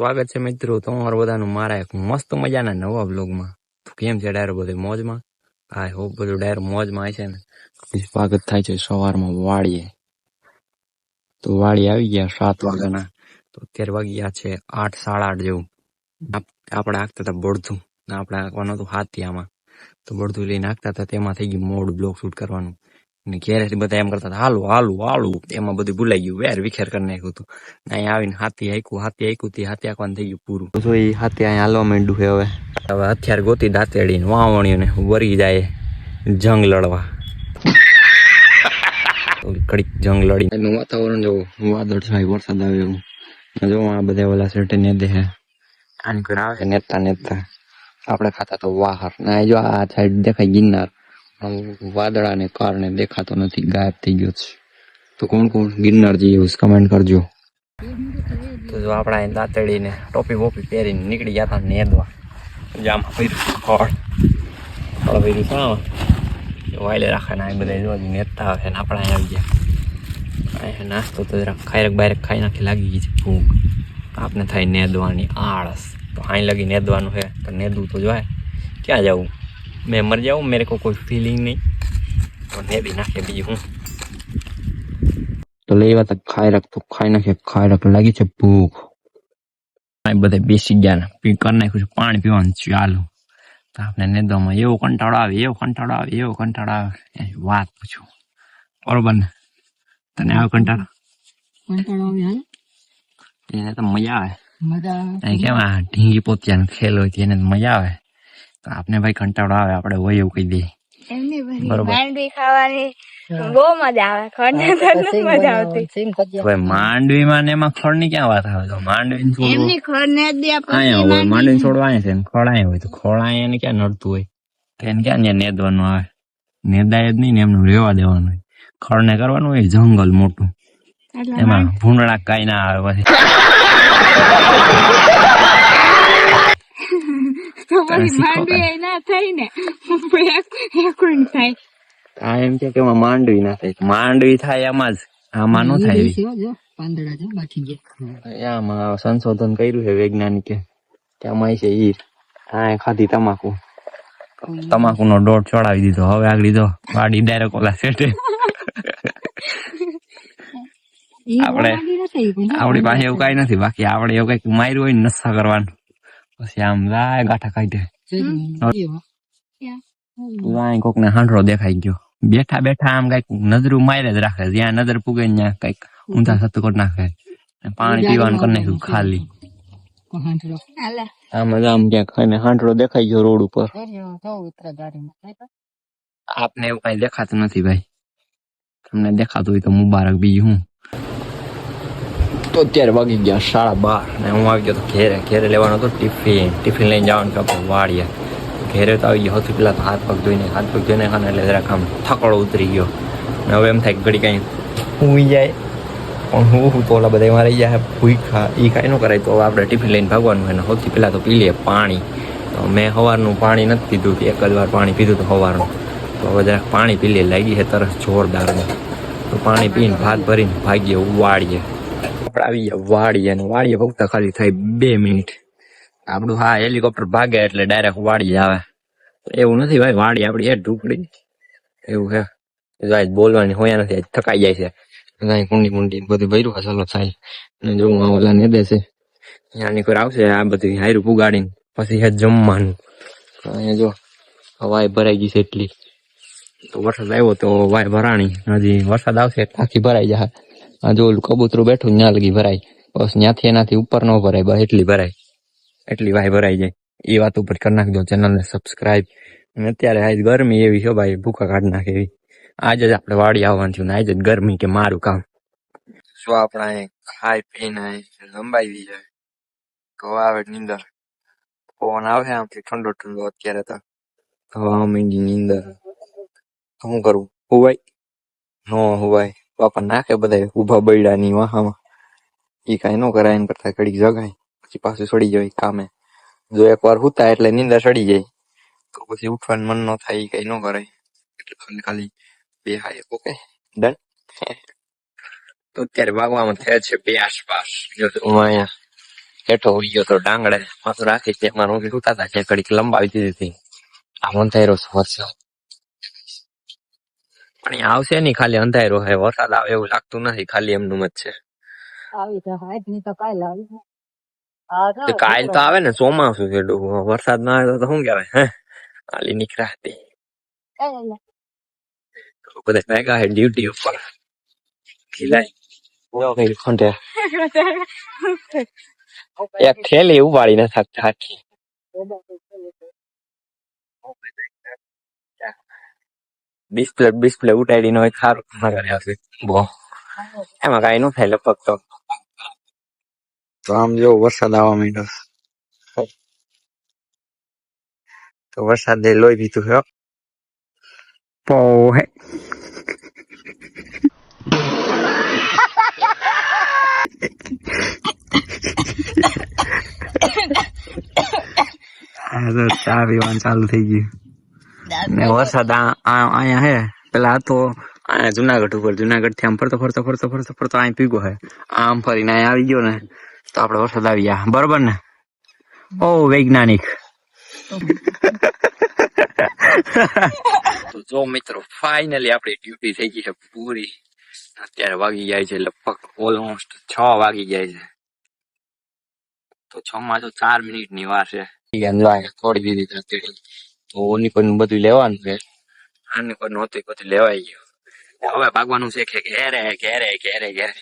સ્વાગત છે મિત્રો. તમારું બધાનું મારા એક મસ્ત મજાના નવા બ્લોગમાં તો કેમ છે ડાયર બધે મોજમાં? આઈ હોપ બધું ડાયર મોજમાં છે ને. સ્વાગત થાય છે સવારમાં વાડીએ. તો વાડી આવી ગયા સાત વાગ્યાના. તો અત્યારે વાગી ગયા છે આઠ, સાડા આઠ જેવું. આપણે હાંકતા હતા બળધું. આપણે હાંકવાનું હતું હાથી આમાં તો બળધું લઈને હાંકતા હતા. તેમાં થઈ ગયું મોડ બ્લોક શૂટ કરવાનું. ને ઘેરેથી બધા એમ કરતા હાલો હાલું હાલું. એમાં બધું ભૂલાઈ ગયું વેર વિખેર કરી નાખ્યું હતું અહીંયા આવીને હાથી હાઈકું હાથી હાઈકું તે હાથી આંકવાનું થઈ ગયું પૂરું. જો એ હાથી અહીંયા હાલવા માંડ્યું છે હવે. હવે હથિયાર ગોતી દાંતેડીને વાવણીઓને વરી જાય જંગ લડવા. કડીક જંગ લડી. એનું વાતાવરણ જો વાદળ છાય વરસાદ આવે એવું. જો આ બધા ઓલા સેટે ને દે આની કોઈ આવે નેતા નેતા. આપણે ખાતા તો વાહર. ના જો આ સાઈડ દેખાય ગિરનાર. વાદળાને કારણે દેખાતો નથી, ગાયબ થઈ ગયો છે. તો કોણ કોણ? ગિરનાર જઈએ કમેન્ટ કરજો. તો જો આપણે અહીં દાંતડીને ટોપી બોપી પહેરીને નીકળી ગયા હતા નેદવા. જામા પહેર્યું ફળ ફળ પહેર્યું શામાં વાયલે રાખે ને બધા જોવા નેતા આવે ને આપણે આવી ગયા. અહીં નાસ્તો તો જરાક ખાયરક બાયરક ખાઈ નાખી લાગી ગઈ છે ભૂખ. આપને થાય નેદવાની આળસ. તો અહીં લગી નેદવાનું છે, તો નેદવું તો જોઈએ ક્યાં જવું? मैं मर जाऊँ मेरे को कोई फीलिंग नहीं तो नेदी નાખે બીજું હું તો લેવા તો ખાઈ રાખ તો ખાઈ નાખે ખાઈ રાખ લાગી છે ભૂખ આ બધા બેસી ગયા ને પી કરી નાખ્યું છે પાણી પીવાનું ચાલુ તો આપણે નેદવામાં એવો કંટાળો આવે એવો કંટાળો આવે એવો કંટાળો આવે એની વાત પૂછું બરોબર ને તને આવે કંટાળો કંટાળો આવે હાલ એને તો મજા આવે મજા અહીં કેમ આ ઢીંગી પોતિયાનો ખેલ હોય તો એને તો મજા આવે તો આપને ભાઈ કંટાળો આવે આપણે હોય એવું કહી દઈએ. માંડવી ખાવાની બહુ મજા આવે ખડ મજા આવતી. હવે માંડવીમાં ને એમાં ક્યાં વાત આવે તો? માંડવી છોડવું. ખડ ને દે અહીંયા હોય માંડવી? છોડવા અહીંયા છે ને અહીંયા હોય તો ખળ અહીંયા એને ક્યાં નડતું હોય? તો એને ક્યાં ત્યાં નેદવાનું આવે. નેદાય જ નહીં ને એમનું રેવા દેવાનું હોય. ખડ ને કરવાનું હોય જંગલ મોટું. એમાં ભૂંડળા કાઈ ના આવે પછી. તો પછી માંડવી ના થઈ ને એકુણ થાય. આ એમ કે કે એમાં માંડવી ના થાય. માંડવી થાય એમાં જ. આમાં નો થાય એવી. પાંદડા છે બાકી ગયા આમાં સંશોધન કર્યું છે વૈજ્ઞાનિકે. કે આમાં છે ઈર આ ખાધી તમાકુ. તમાકુ નો ડોટ ચડાવી દીધો. હવે આગળ તો વાડી ડાયરેક્ટ ઓલા સેટે આપણે આપણી પાસે એવું કઈ નથી. બાકી આપણે એવું કંઈક માર્યું હોય ને નશા કરવાનું. પછી આમ લાય ગાંઠા કાઢે લાય કોક ને દેખાઈ ગયો બેઠા બેઠા આમ કંઈક નજરું મારે જ રાખે જ્યાં નજર પૂગે કંઈક ઊંધા સતું કરી પાણી પીવાનું કરી ખાલી આમ જ આમ ક્યાંક હાંડળો દેખાઈ ગયો રોડ ઉપર આપને એવું કઈ દેખાતું નથી ભાઈ. તમને દેખાતું હોય તો મુબારક બીજું હું. તો અત્યારે વાગી ગયા સાડા બાર ને હું આવી ગયો તો ઘેરે. ઘેરે લેવાનો હતો ટિફિન. ટિફિન લઈને જવાનું કે વાડીએ. ઘેરે તો આવી ગયો. સૌથી પહેલાં તો હાથ પગ ધોઈને, હાથ પગ ધોઈને ખાને એટલે જરાક આમ થકડો ઉતરી ગયો. ને હવે એમ થાય ઘડી કાંઈ ઊંઘી જાય. પણ હું હું તો ઓલા બધા મારે જાય ભૂખા એ કાંઈ ન કરાય. તો આપણે ટિફિન લઈને ભાગવાનું હોય ને સૌથી પહેલાં તો પી લઈએ પાણી. તો મેં સવારનું પાણી નથી પીધું કે એક જ વાર પાણી પીધું તો સવારનું તો હવે જરાક પાણી પી લઈએ. લાગી છે તરસ જોરદાર તો પાણી પીને ભાત ભરીને ભાગીએ વાળીએ આપણે આવી ગયા વાળીએ અને વાળીએ ફક્ત ખાલી થાય બે મિનિટ. આપણું હા હેલિકોપ્ટર ભાગે એટલે ડાયરેક્ટ વાળી આવે. એવું નથી ભાઈ, વાળી આપણી એ ઢુકડી. એવું છે. આજ બોલવાની હોયા નથી આજ થકાઈ જાય છે. અહીં કુંડી કુંડી બધું ભર્યું છે ચાલો થાય. અને જો હું ઓલા ને દેશે ત્યાંની કોઈ આવશે, આ બધું હાયરું પુગાડીને, પછી હે જમવાનું. અહીંયા જો, હવાય ભરાઈ ગઈ છે એટલી. તો વરસાદ આવ્યો તો વાય ભરાણી. હજી વરસાદ આવશે આખી ભરાઈ જાય આ જો ઓલું કબૂતરું બેઠું ત્યાં લગી ભરાય, બસ ત્યાંથી એનાથી ઉપર ન ભરાય, બસ એટલી ભરાય. એટલી વાય ભરાઈ જાય. એ વાત ઉપર કરી નાખજો, ચેનલને સબસ્ક્રાઇબ અને અત્યારે આજ ગરમી એવી છે ભાઈ, ભૂખા કાઢ નાખે એવી. આજે જ આપણે વાડી આવવાનું થયું ને, આજે જ ગરમી કે મારું કામ. શું આપણે ખાઈ પીને લંબાઈ લંબાવી જાય ગવા આવે નીંદર. પવન આવે આમથી ઠંડો ઠંડો અત્યારે તો. હવા મીંડી નીંદર. શું કરવું હોવાય નો હુવાય બાપા નાખે બધા ઊભા બૈડાની વાહામાં. એ કાંઈ ન કરાય, એના કરતા ઘડીક જગાય, પછી પાછું સડી જાય કામે. જો એકવાર હુતા એટલે નિંદા સડી જાય. તો પછી ઉઠવાનું મન ન થાય એ કઈ ન કરાય. એટલે ખાલી બે હાય ઓકે? ડન? તો અત્યારે વાગવામાં થયા છે બે આસપાસ. જો તો હું અહીંયા હેઠો ઉડી ગયો તો ડાંગડે માથું રાખી છે. મારું રોકી ઉતા હતા છે, ઘડીક લંબાવી દીધી હતી. આ રહ્યો વરસાદ પણ આવશે નહીં ખાલી અંધારો હે વરસાદ આવે એવું લાગતું નથી ખાલી એમનું જ છે. આવી તો હાથની તો કાલ આવી કાલ તો આવે ને ચોમાસું છે. વરસાદ ના આવે તો શું કહેવાય હે? આલી નીકળ્યા હતી બધા ભેગા હે ડ્યુટી ઉપર. એક થેલી ઉપાડી ન શકતા ડિસ્પ્લે ડિસ્પ્લે ઉટાડી નો સારું મારા આવશે બો. એમાં કઈ ન થાય લગભગ તો. તો આમ જો વરસાદ આવવા માંડ્યો. તો વરસાદ લોહી પીધું છે પોહે પો હે. આ તો ચા પીવાનું ચાલુ થઈ ગયું. વરસાદ અહીંયા હે. પેલા હતો. અહીંયા જુનાગઢ ઉપર. જુનાગઢથી આમ ફરતો ફરતો ફરતો ફરતો ફરતો અહીં પીગો હે. આમ ફરીને અહીંયા આવી ગયો ને, તો આપડે વરસાદ આવી ગયા. બરોબર ને? ઓ વૈજ્ઞાનિક. તો જો મિત્રો ફાઇનલી આપણી ડ્યુટી થઈ ગઈ છે પૂરી. અત્યારે વાગી જાય છે લગભગ ઓલમોસ્ટ છ વાગી જાય છે. તો છ માં તો ચાર મિનિટની વાર છે. થોડી અત્યારે. ઓની કોઈ બધું લેવાનું છે. આની કોઈ નહોતું, બધું લેવાઈ ગયું. હવે ભાગવાનું છે કે ઘેરે ઘેરે ઘેરે ઘેરે.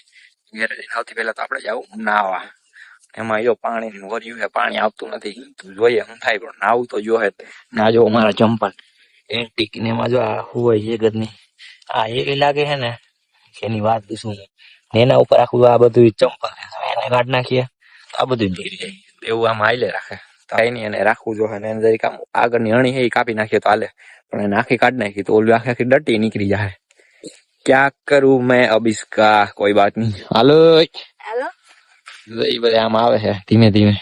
ઘેરે સૌથી પહેલા તો આપણે જવું નાવા. એમાં જો પાણી વર્યું પાણી આવતું નથી. જોઈએ શું થાય, પણ નાવું તો જોહે. ના જો મારા ચંપલ. એન્ટિક ને એમાં જો આ હોય છે ગદની આ એવી લાગે છે ને એની વાત શું એના ઉપર આખું આ બધું ચંપલ એને કાઢ નાખીએ. આ બધું નીકળી જાય. એવું આમ આઈલે રાખે. થાય નહીં અને રાખવું જોઈએ અને જરીક આગળની અણી હે કાપી નાખીએ તો હાલે. પણ એને આખી કાઢી નાખી તો ઓલું આખી આખી ડટી નીકળી જાય. ક્યાં કરું મેં અબિસ્કા કોઈ વાત નહીં. હાલો. એ બધા આમ આવે છે ધીમે ધીમે.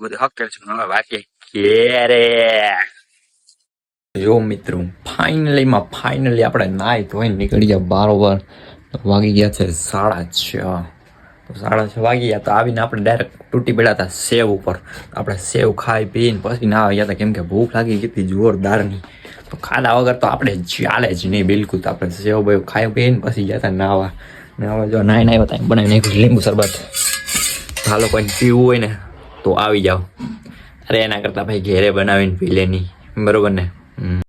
બધું હક છે હવે વાક્ય કેરે જો મિત્રો ફાઇનલીમાં ફાઇનલી આપણે નાય ધોઈને નીકળી ગયા. બારોબર વાગી ગયા છે સાડા છ. તો સાડા છ વાગી ગયા તો આવીને આપણે ડાયરેક્ટ તૂટી પડ્યા હતા સેવ ઉપર. આપણે સેવ ખાઈ પીને પછી ના આવી ગયા હતા. કેમ કે ભૂખ લાગી ગઈ હતી જોરદારની. તો ખાધા વગર તો આપણે ચાલે જ નહીં બિલકુલ. તો આપણે સેવ બેવ ખાઈ પીને પછી ગયા હતા નાવા. નાવા જો નાઈ નાઈ હતા. બનાવી નાખ્યું લીંબુ શરબત. હાલો કોઈ પીવું હોય ને તો આવી જાઓ. અરે એના કરતાં ભાઈ ઘેરે બનાવીને પી નહીં. બરોબર ને?